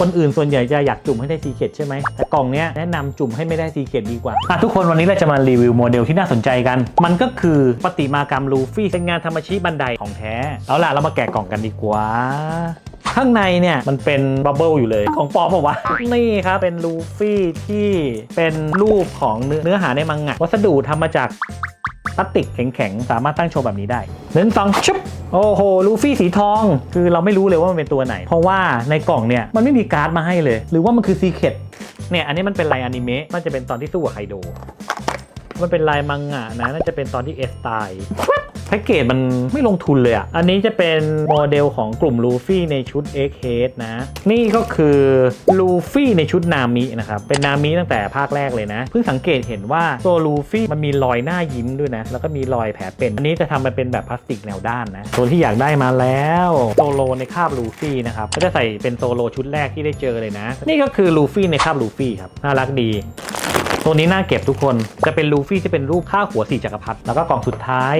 คนอื่นส่วนใหญ่จะอยากจุ่มให้ได้ซีเคดใช่ไหมแต่กล่องเนี้ยแนะนำจุ่มให้ไม่ได้ซีเคดดีกว่าอะทุกคนวันนี้เราจะมารีวิวโมเดลที่น่าสนใจกัน มันก็คือปฏิมากรรมลูฟี่เป็นงานธรรมชิบันไดของแท้ เอาล่ะเรามาแกะกล่องกันดีกว่าข้างในเนี่ยมันเป็นบับเบิลอยู่เลยของปอมเปล่าวะนี่ครับเป็นลูฟี่ที่เป็นรูปของเนื้อเนื้อหาในมังงะวัสดุทำมาจาก พลาสติกแข็งๆ สามารถตั้งโชว์แบบนี้ได้หนึ่งสองชุบโอ้โห ลูฟี่สีทอง คือเราไม่รู้เลยว่ามันเป็นตัวไหน เพราะว่าในกล่องเนี่ย มันไม่มีการ์ดมาให้เลย หรือว่ามันคือซีเคตเนี่ย อันนี้มันเป็นลายอนิเมะ มันจะเป็นตอนที่สู้กับไคโด มันเป็นลายมังงะนะน่าจะเป็นตอนที่เอสตายแพ็กเกจมันไม่ลงทุนเลยอะ อันนี้จะเป็นโมเดลของกลุ่มลูฟี่ในชุด X h e a d นะ นี่ก็คือลูฟี่ในชุดนามินะครับ เป็นนามิตั้งแต่ภาคแรกเลยนะ เพิ่งสังเกตเห็นว่าตัวลูฟี่มันมีรอยหน้ายิ้มด้วยนะ แล้วก็มีรอยแผลเป็น อันนี้จะทำมาเป็นแบบพลาสติกแนวด้านนะ ตัวที่อยากได้มาแล้วโซโลในคาบลูฟี่นะครับ ก็จะใส่เป็นโซโลชุดแรกที่ได้เจอเลยนะ นี่ก็คือลูฟี่ในคาบลูฟี่ครับ น่ารักดี ตัวนี้น่าเก็บทุกคนจะเป็นลูฟี่ที่เป็นรูปข้าหัวสี่จักรพรรดิแล้วก็กล่องสุดท้าย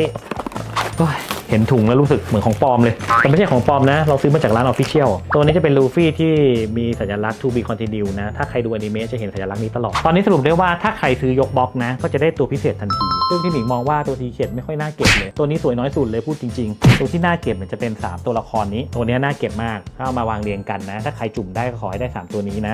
เห็นถุงแล้วรู้สึกเหมือนของปลอมเลย แต่ไม่ใช่ของปลอมนะ เราซื้อมาจากร้านออฟฟิเชียล ตัวนี้จะเป็นลูฟี่ที่มีสัญลักษณ์ to be continue นะ ถ้าใครดูอนิเมะจะเห็นสัญลักษณ์นี้ตลอด ตอนนี้สรุปได้ว่าถ้าใครซื้อยกบล็อกนะ ก็จะได้ตัวพิเศษทันที ซึ่งพี่หมิงมองว่าตัวทีเขียนไม่ค่อยน่าเก็บเลย ตัวนี้สวยน้อยสุดเลยพูดจริง ๆ ตัวที่น่าเก็บเนี่ยจะเป็น 3 ตัวละครนี้ ตัวนี้น่าเก็บมาก ถ้าเอามาวางเรียงกันนะ ถ้าใครจุ่มได้ก็ขอให้ได้ 3 ตัวนี้นะ